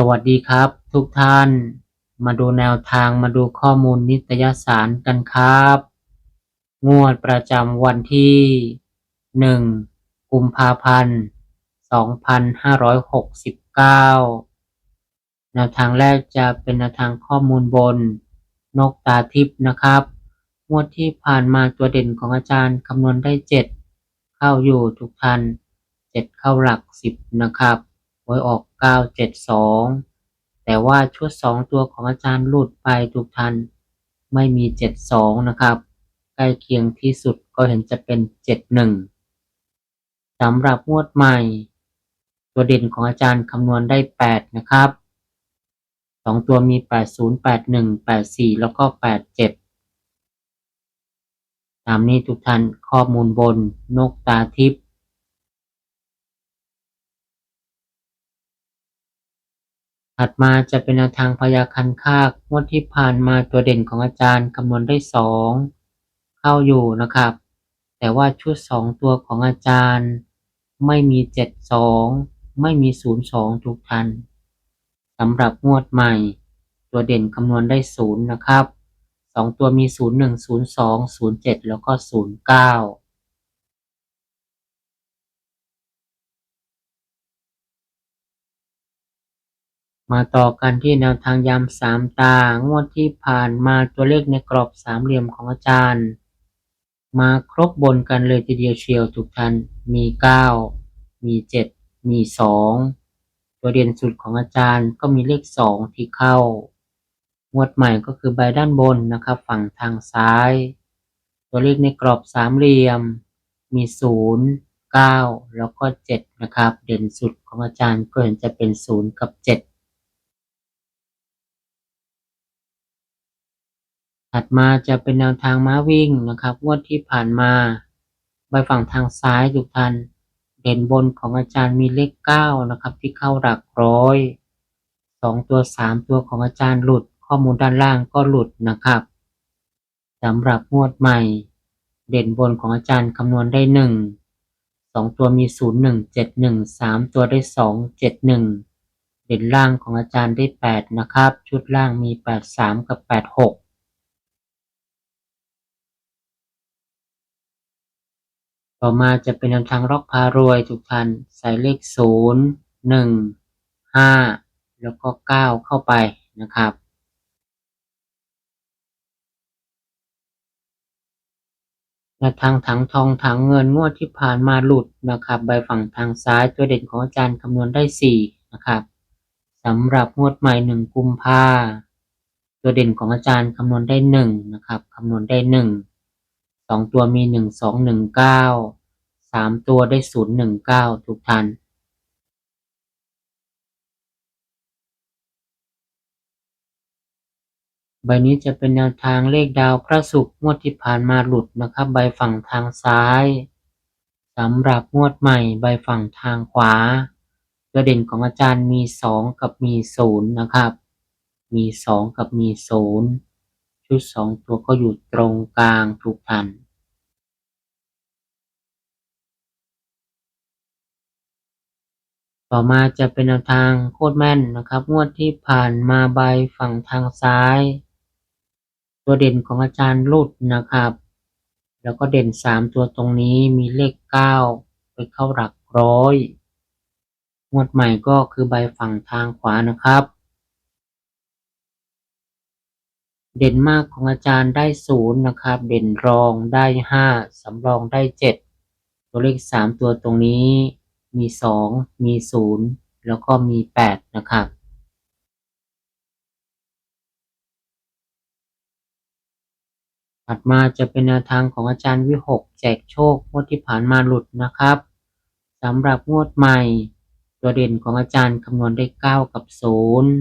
สวัสดีครับ ทุกท่าน มาดูแนวทางมาดูข้อมูลนิตยสารกันครับ งวดประจำวันที่ 1 กุมภาพันธ์ 2569 แนวทางแรกจะเป็นแนวทางข้อมูลบน นกตาทิพย์นะครับ งวดที่ผ่านมาตัวเด่นของอาจารย์คำนวณได้ 7 เข้าอยู่ทุกท่าน 7 เข้าหลัก 10 นะครับ หวยออก972แต่ว่าชุด2ตัวของอาจารย์หลุดไปทุกท่านไม่มี72นะครับ ใกล้เคียงที่สุดก็เห็นจะเป็น71สำหรับงวดใหม่ ตัวเด่นของอาจารย์คำนวณได้8นะครับ2ตัวมี80 81 84แล้วก็87ตามนี้ทุกท่านข้อมูลบนนกตาทิพย์ ถัดมาจะเป็นแนวทางพยาคันคากงวดที่ผ่านมาตัวเด่นของอาจารย์คำนวณได้สองเข้าอยู่นะครับ แต่ว่าชุดสองตัวของอาจารย์ ไม่มีเจ็ดสองไม่มีศูนย์สองทุกท่านสำหรับงวดใหม่ ตัวเด่นคำนวณได้ศูนย์นะครับสองตัวมีศูนย์หนึ่งศูนย์สองศูนย์เจ็ดแล้วก็ศูนย์เก้า มาต่อกันที่แนวทางยามสามตางวดที่ผ่านมาตัวเลขในกรอบสามเหลี่ยมของอาจารย์ มาครบบนกันเลยทีเดียวเชียวทุกท่านมีเก้ามีเจ็ดมีสองตัวเด่นสุดของอาจารย์ก็มีเลขสองที่เข้างวดใหม่ก็คือใบด้านบนนะครับ ฝั่งทางซ้าย ตัวเลขในกรอบสามเหลี่ยม มีศูนย์เก้าแล้วก็เจ็ดนะครับ เด่นสุดของอาจารย์ก็เห็นจะเป็นศูนย์กับเจ็ด ถัดมาจะเป็นแนวทางม้าวิ่งนะครับงวดที่ผ่านมาใบฝั่งทางซ้ายทุกท่านเด่นบนของอาจารย์มีเลข9นะครับที่เข้าหลักร้อย2ตัว 3 ตัวของอาจารย์หลุด ข้อมูลด้านล่างก็หลุดนะครับสำหรับงวดใหม่ เด่นบนของอาจารย์คำนวณได้ 1 2 ตัวมี 0 1 7 1 3 ตัวได้ 2 7 1 เด่นล่างของอาจารย์ได้ 8 นะครับ ชุดล่างมี 8 3 กับ 8 6 ต่อมาจะเป็นแนวทางล็อกพารวยทุกท่านใส่เลขศูนย์หนึ่งห้าแล้วก็เก้าเข้าไปนะครับแนวทางถังทองถังเงินงวดที่ผ่านมาหลุดนะครับใบฝั่งทางซ้ายตัวเด่นของอาจารย์คำนวณได้สี่นะครับสำหรับงวดใหม่หนึ่งกุมภาตัวเด่นของอาจารย์คำนวณได้หนึ่งนะครับคำนวณได้หนึ่ง สองตัวมีหนึ่งสองหนึ่งเก้าสามตัวได้ศูนย์หนึ่งเก้าทุกท่านใบนี้จะเป็นแนวทางเลขดาวพระศุกร์งวดที่ผ่านมาหลุดนะครับ ใบฝั่งทางซ้ายสำหรับงวดใหม่ใบฝั่งทางขวา ตัวเด่นของอาจารย์มีสองกับมีศูนย์นะครับ มีสองกับมีศูนย์ ชุดสองตัวก็อยู่ตรงกลางทุกท่านต่อมาจะเป็นแนวทางโคตรแม่นนะครับ งวดที่ผ่านมาใบฝั่งทางซ้าย ตัวเด่นของอาจารย์รุดนะครับ แล้วก็เด่นสามตัวตรงนี้มีเลขเก้าไปเข้าหลักร้อย งวดใหม่ก็คือใบฝั่งทางขวานะครับ เด่นมากของอาจารย์ได้ศูนย์นะครับ เด่นรองได้ห้าสำรองได้เจ็ดตัวเลขสามตัวตรงนี้มีสองมีศูนย์แล้วก็มีแปดนะครับถัดมาจะเป็นแนวทางของอาจารย์วิหกแจกโชคงวดที่ผ่านมาหลุดนะครับสำหรับงวดใหม่ ตัวเด่นของอาจารย์คำนวณได้เก้ากับศูนย์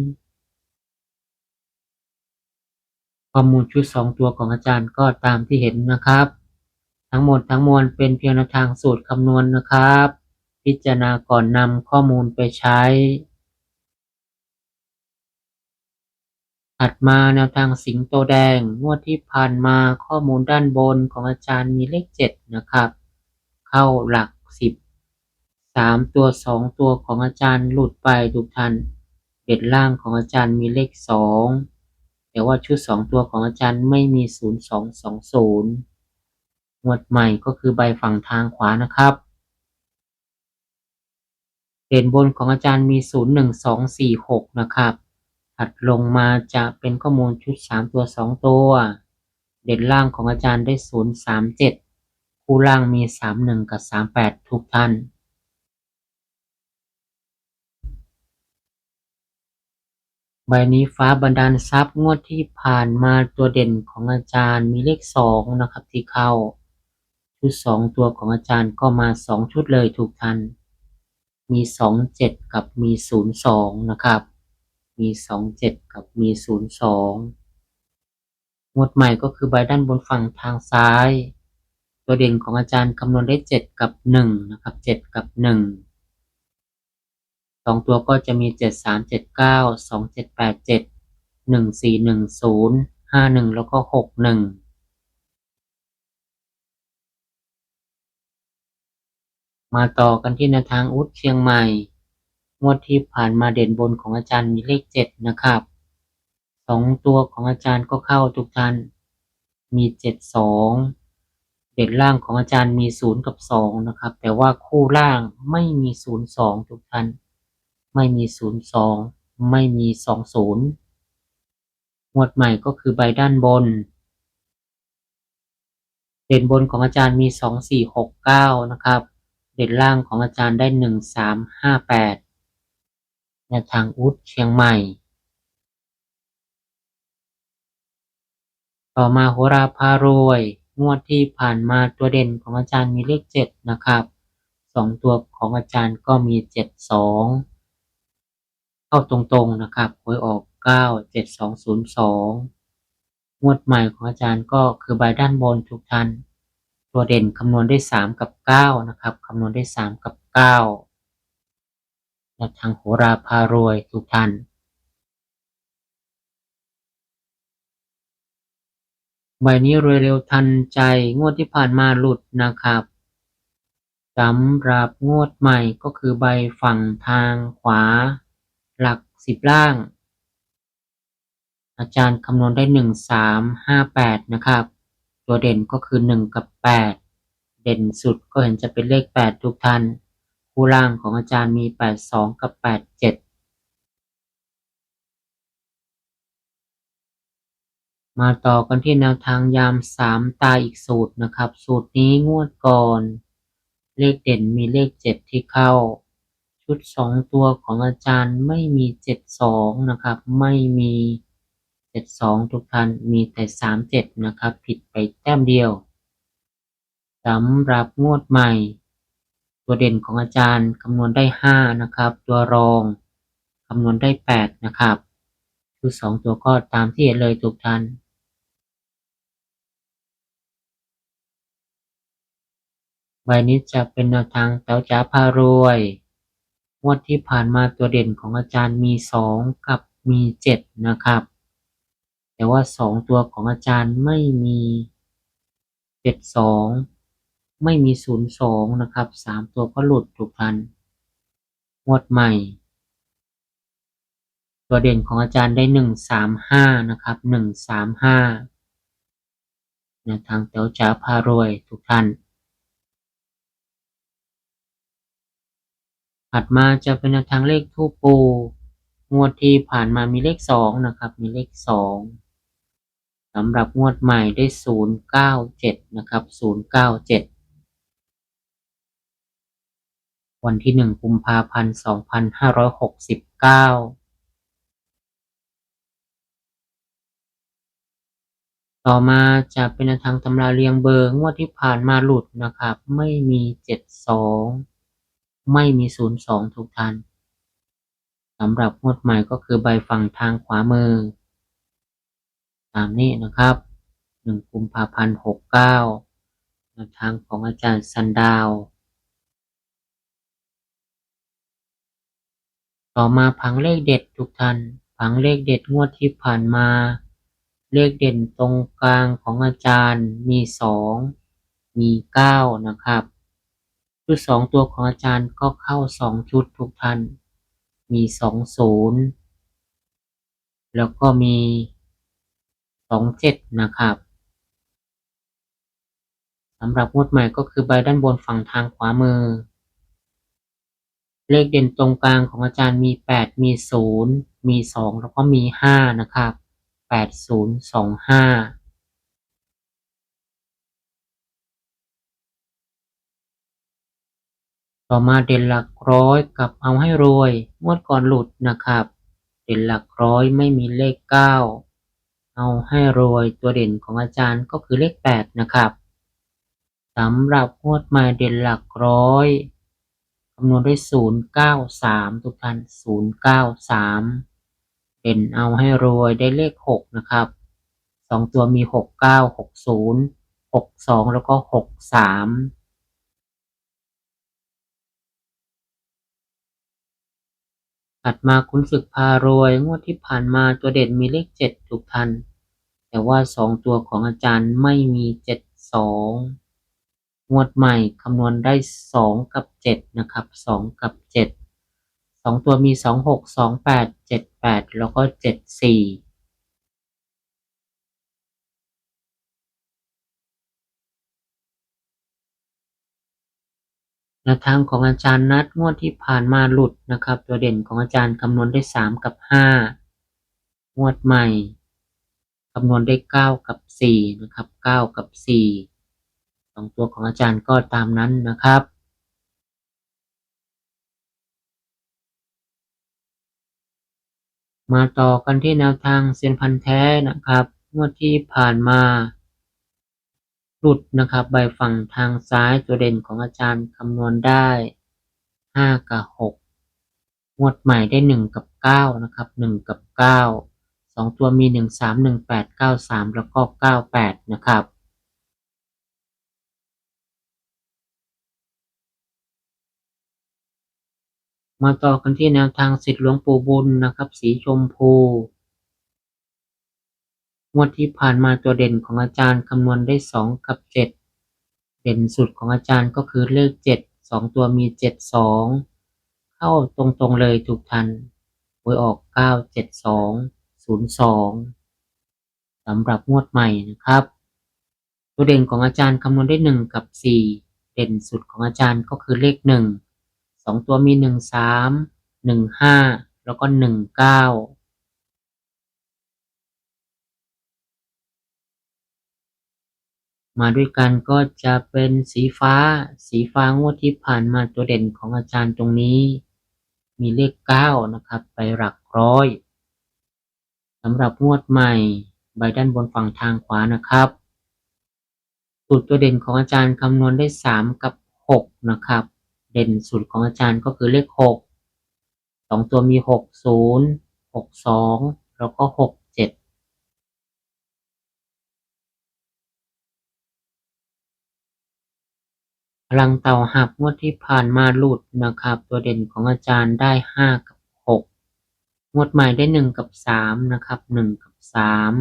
ข้อมูลชุดสองตัวของอาจารย์ก็ตามที่เห็นนะครับ ทั้งหมดทั้งมวลเป็นเพียงแนวทางสูตรคำนวณนะครับ พิจารณาก่อนนำข้อมูลไปใช้ ถัดมาแนวทางสิงโตแดง งวดที่ผ่านมาข้อมูลด้านบนของอาจารย์มีเลขเจ็ดนะครับ เข้าหลักสิบสามตัวสองตัวของอาจารย์หลุดไปทุกท่านเด็ดล่างของอาจารย์มีเลขสอง แต่ว่าชุดสองตัวของอาจารย์ไม่มีศูนย์สองสองศูนย์หมวดใหม่ก็คือใบฝั่งทางขวานะครับเด่นบนของอาจารย์มีศูนย์หนึ่งสองสี่หกนะครับ ถัดลงมาจะเป็นข้อมูลชุดสามตัวสองตัว เด่นล่างของอาจารย์ได้ศูนย์สามเจ็ดคู่ล่างมีสามหนึ่งกับสามแปดทุกท่าน ใบนี้ฟ้าบันดาลทรัพย์งวดที่ผ่านมาตัวเด่นของอาจารย์มีเลขสองนะครับที่เข้า ชุดสองตัวของอาจารย์ก็มาสองชุดเลยทุกท่านมีสองเจ็ดกับมีศูนย์สองนะครับ มีสองเจ็ดกับมีศูนย์สองงวดใหม่ก็คือใบด้านบนฝั่งทางซ้าย ตัวเด่นของอาจารย์คำนวณได้เจ็ดกับหนึ่งนะครับเจ็ดกับหนึ่ง สองตัวก็จะมีเจ็ดสามเจ็ดเก้าสองเจ็ดแปดเจ็ดหนึ่งสี่หนึ่งศูนย์ห้าหนึ่งแล้วก็หกหนึ่งมาต่อกันที่แนวทางอุดเชียงใหม่ งวดที่ผ่านมาเด่นบนของอาจารย์มีเลขเจ็ดนะครับสองตัวของอาจารย์ก็เข้าทุกท่านมีเจ็ดสองเด่นล่างของอาจารย์มีศูนย์กับสองนะครับ แต่ว่าคู่ล่างไม่มีศูนย์สองทุกท่าน ไม่มีศูนย์สองไม่มีสองศูนย์หมวดใหม่ก็คือใบด้านบน เด่นบนของอาจารย์มีสองสี่หกเก้านะครับ เด่นล่างของอาจารย์ได้หนึ่งสามห้าแปดแนวทางอุดเชียงใหม่ ต่อมาโหราพารวย งวดที่ผ่านมาตัวเด่นของอาจารย์มีเลขเจ็ดนะครับสองตัวของอาจารย์ก็มีเจ็ดสองาตรงๆนะครับหวยออกเก้าเจ็ดสองวดใหม่ของอาจารย์ก็คือใบด้านบนทุกท่าน ตัวเด่นคำนวณได้สามกับเก้านะครับคำนวณได้สามกับเก้าและทางโหราพารวยทุกท่านใบนี้รวยเร็วทันใจงวดที่ผ่านมาหลุดนะครับสำหรับงวดใหม่ก็คือใบฝั่งทางขวา หลักสิบล่าง อาจารย์คำนวณได้หนึ่งสามห้าแปดนะครับ ตัวเด่นก็คือหนึ่งกับแปดเด่นสุดก็เห็นจะเป็นเลขแปดทุกท่านคู่ล่างของอาจารย์มีแปดสองกับแปดเจ็ดมาต่อกันที่แนวทางยามสามตาอีกสูตรนะครับ สูตรนี้งวดก่อน เลขเด่นมีเลขเจ็ดที่เข้า ชุดสองตัวของอาจารย์ไม่มีเจ็ดสองนะครับ ไม่มีเจ็ดสองทุกท่านมีแต่สามเจ็ดนะครับ ผิดไปแต้มเดียวสำหรับงวดใหม่ ตัวเด่นของอาจารย์คำนวณได้ห้านะครับ ตัวรองคำนวณได้แปดนะครับชุดสองตัวก็ตามที่เห็นเลยทุกท่านใบนี้จะเป็นแนวทางแต๋วจ๋าพารวย วดที่ผ่านมาตัวเด่นของอาจารย์มีสองกับมีเจ็ดนะครับ แต่ว่าสองตัวของอาจารย์ไม่มีเจ็ดสองไม่มีศูนย์สองนะครับสามตัวก็หลุดทุกท่านงวดใหม่ ตัวเด่นของอาจารย์ได้หนึ่งสามห้านะครับหนึ่งสามห้าแนวทางแต๋วจ๋าพารวยทุกท่าน ถัดมาจะเป็นแนวทางเลขทูปปูงวดที่ผ่านมามีเลขสองนะครับ มีเลขสองสำหรับงวดใหม่ได้ศูนย์เก้าเจ็ดนะครับศูนย์เก้าเจ็ดวันที่หนึ่งกุมภาพันธ์สองพันห้าร้อยหกสิบเก้าต่อมาจะเป็นทางตำราเรียงเบอร์งวดที่ผ่านมาหลุดนะครับ ไม่มีเจ็ดสอง ไม่มีศูนย์สองทุกท่านสำหรับงวดใหม่ก็คือใบฝั่งทางขวามือ ตามนี้นะครับหนึ่งกุมภาพันธ์หกเก้าทางของอาจารย์สันดาว ต่อมาผังเลขเด็ดทุกท่านผังเลขเด็ดงวดที่ผ่านมา เลขเด่นตรงกลางของอาจารย์มีสองมีเก้านะครับ ชุดสองตัวของอาจารย์ก็เข้าสองชุดทุกท่าน มีสองศูนย์แล้วก็มีสองเจ็ดนะครับสำหรับงวดใหม่ก็คือใบด้านบนฝั่งทางขวามือ เลขเด่นตรงกลางของอาจารย์มีแปดมีศูนย์มีสองแล้วก็มีห้านะครับแปดศูนย์สองห้า ต่อมาเด่นหลักร้อยกับเอาให้รวย งวดก่อนหลุดนะครับ เด่นหลักร้อยไม่มีเลข 9 เอาให้รวยตัวเด่นของอาจารย์ก็คือเลข 8 นะครับสำหรับงวดมาเด่นหลักร้อยคำนวณด้วย 093 ทุกท่าน 093เด่นเอาให้รวยได้เลข 6 นะครับ 2 ตัวมี 69 60 62 แล้วก็ 63 ถัดมาคุณศึกพารวย งวดที่ผ่านมาตัวเด่นมีเลขเจ็ดทุกท่านแต่ว่าสองตัวของอาจารย์ไม่มีเจ็ดสองงวดใหม่คำนวณได้สองกับเจ็ดนะครับสองกับเจ็ดสองตัวมีสองหกสองแปดเจ็ดแปดแล้วก็เจ็ดสี่แนวทางของอาจารย์นัดงวดที่ผ่านมาหลุดนะครับ ตัวเด่นของอาจารย์คำนวณได้สามกับห้างวดใหม่คำนวณได้เก้ากับสี่นะครับเก้ากับสี่สองตัวของอาจารย์ก็ตามนั้นนะครับมาต่อกันที่แนวทางเซียนพันแท้นะครับ งวดที่ผ่านมา หลุดนะครับ ใบฝั่งทางซ้ายตัวเด่นของอาจารย์คำนวณได้ห้ากับหกงวดใหม่ได้หนึ่งกับเก้านะครับหนึ่งกับเก้าสองตัวมีหนึ่งสามหนึ่งแปดเก้าสามแล้วก็เก้าแปดนะครับมาต่อกันที่แนวทางสิทธิหลวงปู่บุญนะครับ สีชมพู งวดที่ผ่านมาตัวเด่นของอาจารย์คำนวณได้สองกับเจ็ดเด่นสุดของอาจารย์ก็คือเลขเจ็ดสองตัวมีเจ็ดสองเข้าตรงๆเลยถูกทันหวยออกเก้าเจ็ดสองศูนย์สองสำหรับงวดใหม่นะครับ ตัวเด่นของอาจารย์คำนวณได้หนึ่งกับสี่เด่นสุดของอาจารย์ก็คือเลขหนึ่งสองตัวมีหนึ่งสามหนึ่งห้าแล้วก็หนึ่งเก้า มาด้วยกันก็จะเป็นสีฟ้า สีฟ้างวดที่ผ่านมาตัวเด่นของอาจารย์ตรงนี้ มีเลขเก้านะครับ ไปหลักร้อยสำหรับงวดใหม่ใบด้านบนฝั่งทางขวานะครับสูตรตัวเด่นของอาจารย์คำนวณได้สามกับหกนะครับ เด่นสุดของอาจารย์ก็คือเลขหกสองตัวมีหกศูนย์หกสองแล้วก็หกเจ็ด พลังเต่าหับงวดที่ผ่านมาหลุดนะครับ ตัวเด่นของอาจารย์ได้ห้ากับหกงวดใหม่ได้หนึ่งกับสามนะครับหนึ่งกับสาม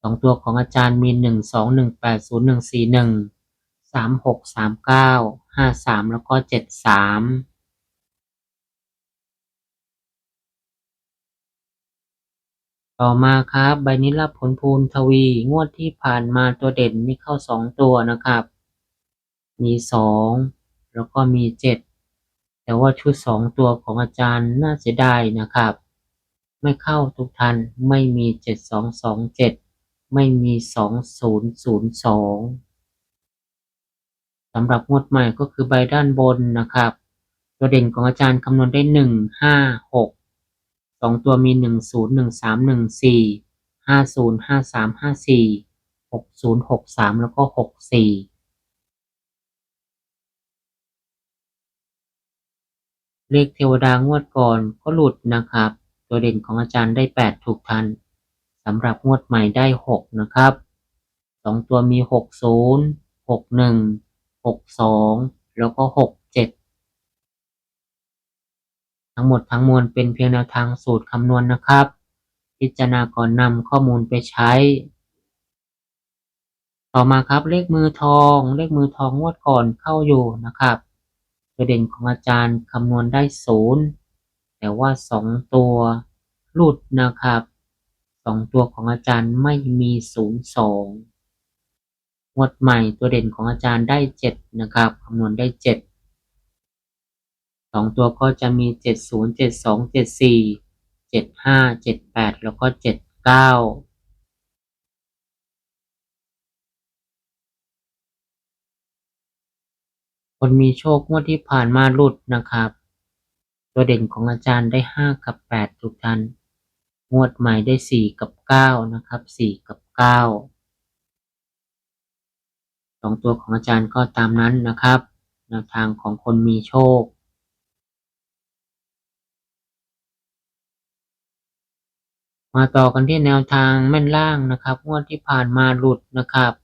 สองตัวของอาจารย์มีหนึ่งสองหนึ่งแปดศูนย์หนึ่งสี่หนึ่งสามหกสามเก้าห้าสามแล้วก็เจ็ดสามต่อมาครับ ใบนี้รับผลพูนทวี งวดที่ผ่านมาตัวเด่นมีเข้าสองตัวนะครับ มีสองแล้วก็มีเจ็ดแต่ว่าชุดสองตัวของอาจารย์น่าเสียดายนะครับ ไม่เข้าทุกท่านไม่มีเจ็ดสองสองเจ็ดไม่มีสองศูนย์ศูนย์สองสำหรับงวดใหม่ก็คือใบด้านบนนะครับ ตัวเด่นของอาจารย์คำนวณได้หนึ่งห้าหกสองตัวมีหนึ่งศูนย์หนึ่งสามหนึ่งสี่ห้าศูนย์ห้าสามห้าสี่หกศูนย์หกสามแล้วก็หกสี่ เลขเทวดางวดก่อนก็หลุดนะครับ ตัวเด่นของอาจารย์ได้แปดถูกทันสำหรับงวดใหม่ได้หกนะครับสองตัวมีหกศูนย์หกหนึ่งหกสองแล้วก็หกเจ็ดทั้งหมดทั้งมวลเป็นเพียงแนวทางสูตรคำนวณนะครับ พิจารณาก่อนนำข้อมูลไปใช้ ต่อมาครับเลขมือทอง เลขมือทองงวดก่อนเข้าอยู่นะครับ ประเด็นของอาจารย์คำนวณได้ศูนย์แต่ว่าสองตัวหลุดนะครับสองตัวของอาจารย์ไม่มีศูนย์สองงวดใหม่ตัวเด่นของอาจารย์ได้เจ็ดนะครับคำนวณได้เจ็ดสองตัวก็จะมีเจ็ดศูนย์เจ็ดสองเจ็ดสี่เจ็ดห้าเจ็ดแปดแล้วก็เจ็ดเก้า คนมีโชคงวดที่ผ่านมาหลุดนะครับ ตัวเด่นของอาจารย์ได้ห้ากับแปดทุกท่าน งวดใหม่ได้สี่กับเก้านะครับสี่กับเก้าสองตัวของอาจารย์ก็ตามนั้นนะครับแนวทางของคนมีโชคมาต่อกันที่แนวทางแม่นล่างนะครับ งวดที่ผ่านมาหลุดนะครับ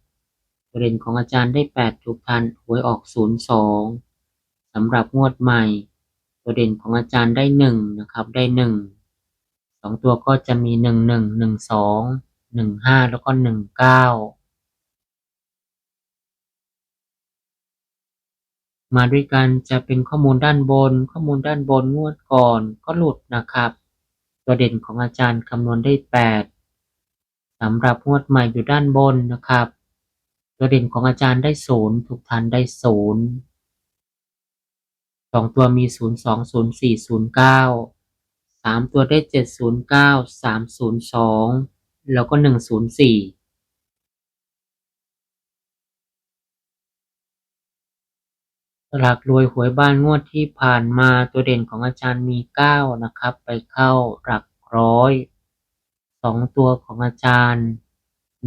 ประเด็นของอาจารย์ได้แปดทุกท่านหวยออกศูนย์สองสำหรับงวดใหม่ประเด็นของอาจารย์ได้หนึ่งนะครับได้หนึ่งสองตัวก็จะมีหนึ่งหนึ่งหนึ่งสองหนึ่งห้าแล้วก็หนึ่งเก้ามาด้วยกันจะเป็นข้อมูลด้านบน ข้อมูลด้านบนงวดก่อนก็หลุดนะครับ ตัวเด่นของอาจารย์คำนวณได้แปดสำหรับงวดใหม่อยู่ด้านบนนะครับ ตัวเด่นของอาจารย์ได้ศูนย์ทุกท่านได้ศูนย์สองตัวมีศูนย์สองศูนย์สี่ศูนย์เก้าสามตัวได้เจ็ดศูนย์เก้าสามศูนย์สองแล้วก็หนึ่งศูนย์สี่สลากรวยหวยบ้านงวดที่ผ่านมาตัวเด่นของอาจารย์มีเก้านะครับ ไปเข้าหลักร้อยสองตัวของอาจารย์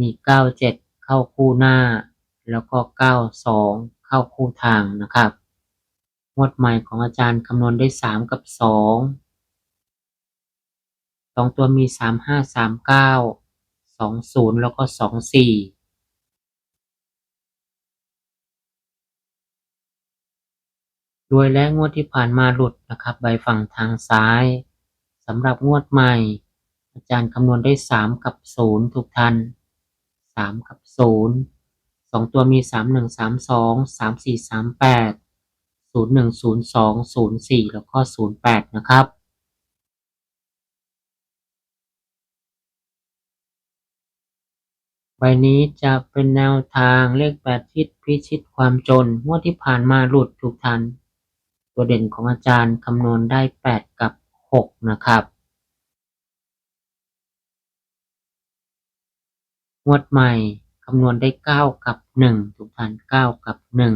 มีเก้าเจ็ด เข้าคู่หน้า แล้วก็เก้าสองเข้าคู่ทางนะครับงวดใหม่ของอาจารย์คำนวณได้สามกับสองสองตัวมีสามห้าสามเก้าสองศูนย์แล้วก็สองสี่รวยและงวดที่ผ่านมาหลุดนะครับใบฝั่งทางซ้ายสำหรับงวดใหม่ อาจารย์คำนวณได้สามกับศูนย์ทุกท่าน สามกับศูนย์สองตัวมีสามหนึ่งสามสองสามสี่สามแปดศูนย์หนึ่งศูนย์สองศูนย์สี่แล้วก็ศูนย์แปดนะครับใบนี้จะเป็นแนวทางเลขแปดทิศพิชิตความจนงวดที่ผ่านมาหลุดทุกทัน ตัวเด่นของอาจารย์คำนวณได้แปดกับหกนะครับ งวดใหม่คำนวณได้เก้ากับหนึ่งทุกท่านเก้ากับหนึ่ง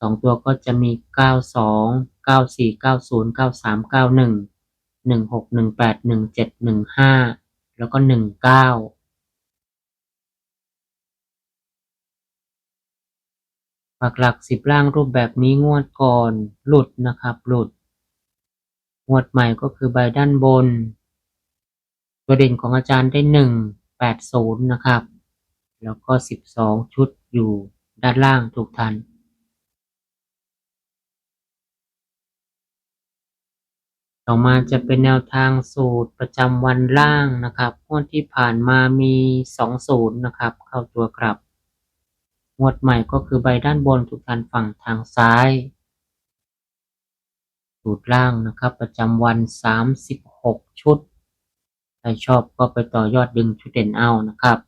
สองตัวก็จะมีเก้าสองเก้าสี่เก้าศูนย์เก้าสามเก้าหนึ่งหนึ่งหกหนึ่งแปดหนึ่งเจ็ดหนึ่งห้าแล้วก็หนึ่งเก้าปักหลักสิบล่างรูปแบบนี้งวดก่อนหลุดนะครับ หลุด งวดใหม่ก็คือใบด้านบน ตัวเด่นของอาจารย์ได้หนึ่ง แปดศูนย์นะครับ แล้วก็สิบสองชุดอยู่ด้านล่างทุกท่านต่อมาจะเป็นแนวทางสูตรประจำวันล่างนะครับงวดที่ผ่านมามีสองศูนย์นะครับ เข้าตัวกลับงวดใหม่ก็คือใบด้านบนทุกท่านฝั่งทางซ้ายสูตรล่างนะครับ ประจำวันสามสิบหกชุด รชอบก็ไปต่อยอดดึงชุดเด่นเอานะครับ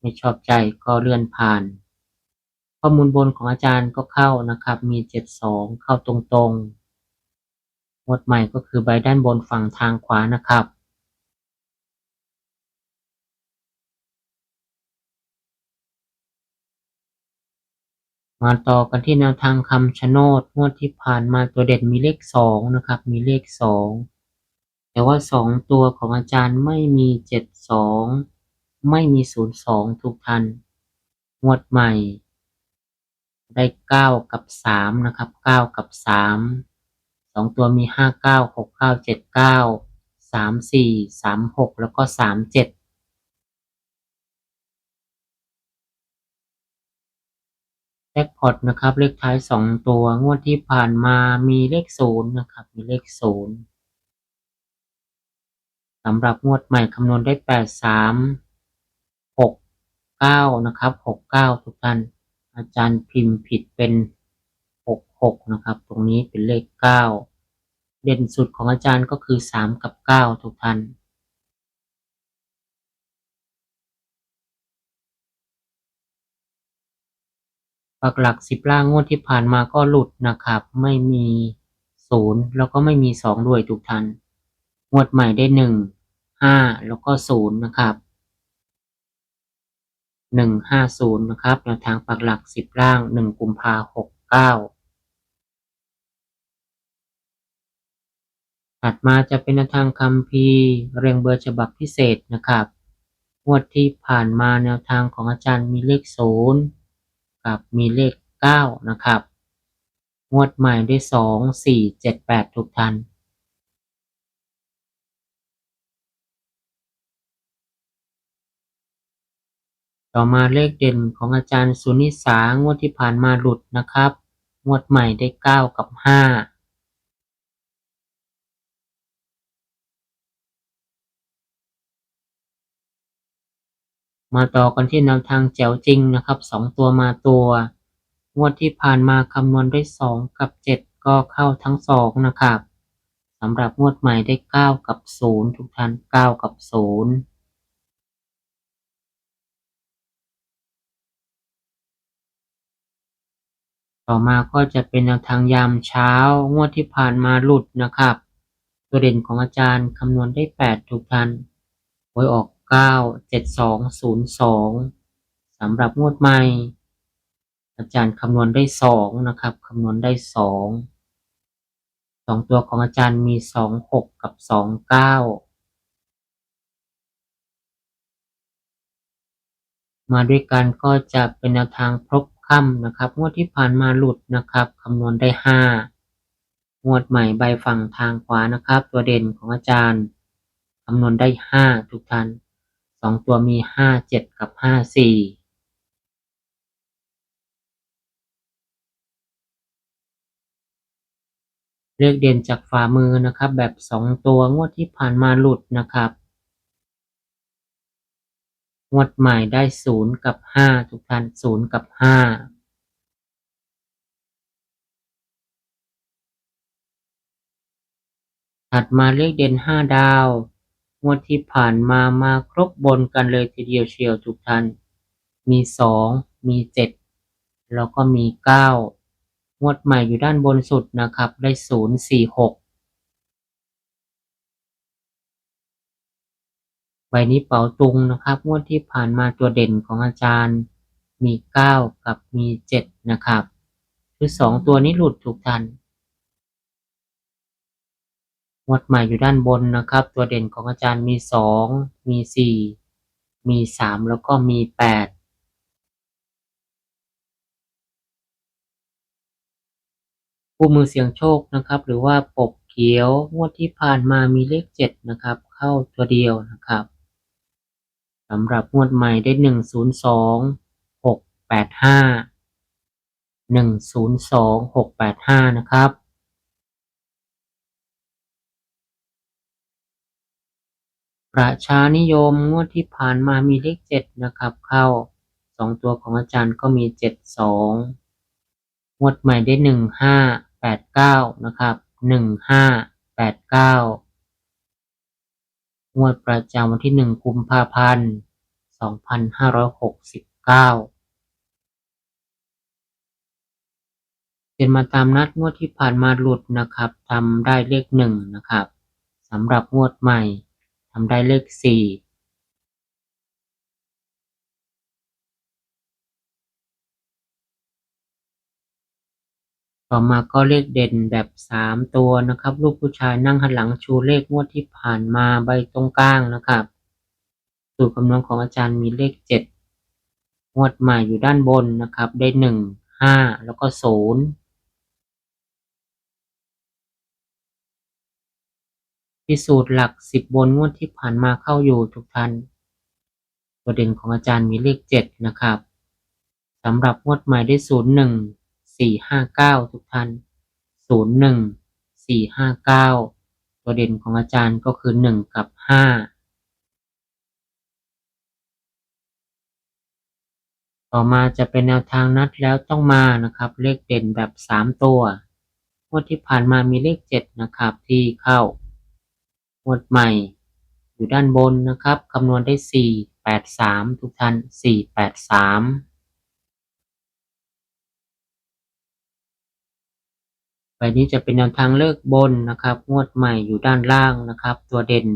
ไม่ชอบใจก็เลื่อนผ่าน ข้อมูลบนของอาจารย์ก็เข้านะครับ มีเจ็ดสองเข้าตรงๆงวดใหม่ก็คือใบด้านบนฝั่งทางขวานะครับมาต่อกันที่แนวทางคำชะโนดงวดที่ผ่านมาตัวเด่นมีเลขสองนะครับ มีเลขสอง แต่ว่าสองตัวของอาจารย์ไม่มีเจ็ดสองไม่มีศูนย์สองทุกท่านงวดใหม่ ได้เก้ากับสามนะครับเก้ากับสามสองตัวมีห้าเก้าหกเก้าเจ็ดเก้าสามสี่สามหกแล้วก็สามเจ็ดแจ็คพอตนะครับ เลขท้ายสองตัวงวดที่ผ่านมามีเลขศูนย์นะครับ มีเลขศูนย์ สำหรับงวดใหม่คำนวณได้แปดสามหกเก้านะครับหกเก้าทุกท่าน อาจารย์พิมพ์ผิดเป็นหกหกนะครับ ตรงนี้เป็นเลขเก้าเด่นสุดของอาจารย์ก็คือสามกับเก้าทุกท่านปักหลักสิบล่างงวดที่ผ่านมาก็หลุดนะครับ ไม่มีศูนย์แล้วก็ไม่มีสองด้วยทุกท่านงวดใหม่ได้หนึ่ง ห้าแล้วก็ศูนย์นะครับหนึ่งห้าศูนย์นะครับแนวทางปักหลักสิบล่างหนึ่งกุมภาหกเก้าถัดมาจะเป็นแนวทางคัมภีเรียงเบอร์ฉบับพิเศษนะครับงวดที่ผ่านมาแนวทางของอาจารย์มีเลขศูนย์กับมีเลขเก้านะครับงวดใหม่ได้สองสี่เจ็ดแปดทุกท่าน ต่อมาเลขเด่นของอาจารย์สุนิสางวดที่ผ่านมาหลุดนะครับ งวดใหม่ได้เก้ากับห้ามาต่อกันที่แนวทางแจ๋วจริงนะครับสองตัวมาตัว งวดที่ผ่านมาคำนวณได้สองกับเจ็ดก็เข้าทั้งสองนะครับสำหรับงวดใหม่ได้เก้ากับศูนย์ทุกท่านเก้ากับศูนย์ ต่อมาก็จะเป็นแนวทางยามเช้างวดที่ผ่านมาหลุดนะครับตัวเด่นของอาจารย์คำนวณได้แปดทุกท่านหวยออกเก้าเจ็ดสองศูนย์สองสำหรับงวดใหม่ อาจารย์คำนวณได้สองนะครับคำนวณได้สองสองตัวของอาจารย์มีสองหกกับสองเก้ามาด้วยกันก็จะเป็นแนวทางพบ ค่ำนะครับ งวดที่ผ่านมาหลุดนะครับคำนวณได้ห้างวดใหม่ใบฝั่งทางขวานะครับ ตัวเด่นของอาจารย์คำนวณได้ห้าทุกท่านสองตัวมีห้าเจ็ดกับห้าสี่เลขเด่นจากฝ่ามือนะครับ แบบสองตัวงวดที่ผ่านมาหลุดนะครับ งวดใหม่ได้ศูนย์กับห้าทุกท่านศูนย์กับห้าถัดมาเลขเด่นห้าดาวงวดที่ผ่านมามาครบบนกันเลยทีเดียวเชียวทุกท่าน มีสองมีเจ็ดแล้วก็มีเก้างวดใหม่อยู่ด้านบนสุดนะครับ ได้ศูนย์สี่หก ใบนี้เป๋าตุงนะครับงวดที่ผ่านมาตัวเด่นของอาจารย์มีเก้ากับมีเจ็ดนะครับ คือสองตัวนี้หลุดทุกท่านงวดใหม่อยู่ด้านบนนะครับ ตัวเด่นของอาจารย์มีสองมีสี่มีสามแล้วก็มีแปดคู่มือเสียงโชคนะครับ หรือว่าปกเขียวงวดที่ผ่านมามีเลขเจ็ดนะครับ เข้าตัวเดียวนะครับ สำหรับงวดใหม่ได้หนึ่งศูนย์สองหกแปดห้าหนึ่งศูนย์สองหกแปดห้านะครับประชานิยมงวดที่ผ่านมามีเลขเจ็ดนะครับ เข้าสองตัวของอาจารย์ก็มีเจ็ดสองงวดใหม่ได้หนึ่งห้าแปดเก้านะครับหนึ่งห้าแปดเก้า งวดประจำวันที่หนึ่งกุมภาพันธ์สองพันห้าร้อยหกสิบเก้าเป็นมาตามนัดงวดที่ผ่านมาหลุดนะครับทำได้เลขหนึ่งนะครับสำหรับงวดใหม่ทำได้เลขสี่ ต่อมาก็เลขเด่นแบบสามตัวนะครับลูกผู้ชายนั่งหันหลังชูเลขงวดที่ผ่านมาใบตรงกลางนะครับสูตรคำนวณของอาจารย์มีเลขเจ็ดงวดใหม่อยู่ด้านบนนะครับ ได้หนึ่งห้าแล้วก็ศูนย์พิสูจน์หลักสิบบนงวดที่ผ่านมาเข้าอยู่ทุกท่านตัวเด่นของอาจารย์มีเลขเจ็ดนะครับสำหรับงวดใหม่ได้ศูนย์หนึ่ง สี่ห้าเก้าทุกท่านศูนย์หนึ่งสี่ห้าเก้าตัวเด่นของอาจารย์ก็คือหนึ่งกับห้าต่อมาจะเป็นแนวทางนัดแล้วต้องมานะครับ เลขเด่นแบบสามตัวงวดที่ผ่านมามีเลขเจ็ดนะครับที่เข้างวดใหม่ อยู่ด้านบนนะครับคำนวณได้สี่แปดสามทุกท่านสี่แปดสาม ใบนี้จะเป็นแนวทางเลิกบนนะครับ งวดใหม่อยู่ด้านล่างนะครับ ตัวเด่น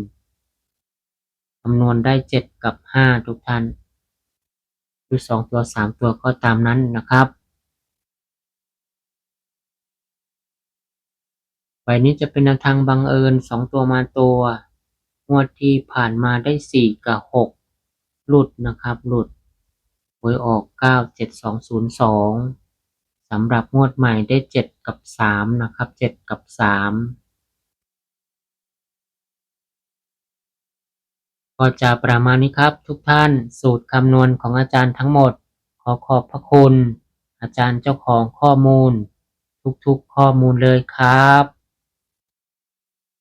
คำนวณได้ 7 กับ 5 ทุกท่านหรืองตัวสามตัวก็ตามนั้นนะครับใบนี้จะเป็นแนวทางบังเอิญ 2 ตัวมาตัว งวดที่ผ่านมาได้ 4 กับ 6 หลุดนะครับ หลุดหวยออก 97202 สำหรับงวดใหม่ได้เจ็ดกับสามนะครับเจ็ดกับสามก็จะประมาณนี้ครับ ทุกท่านสูตรคำนวณของอาจารย์ทั้งหมด ขอขอบพระคุณ อาจารย์เจ้าของข้อมูล ทุกๆข้อมูลเลยครับ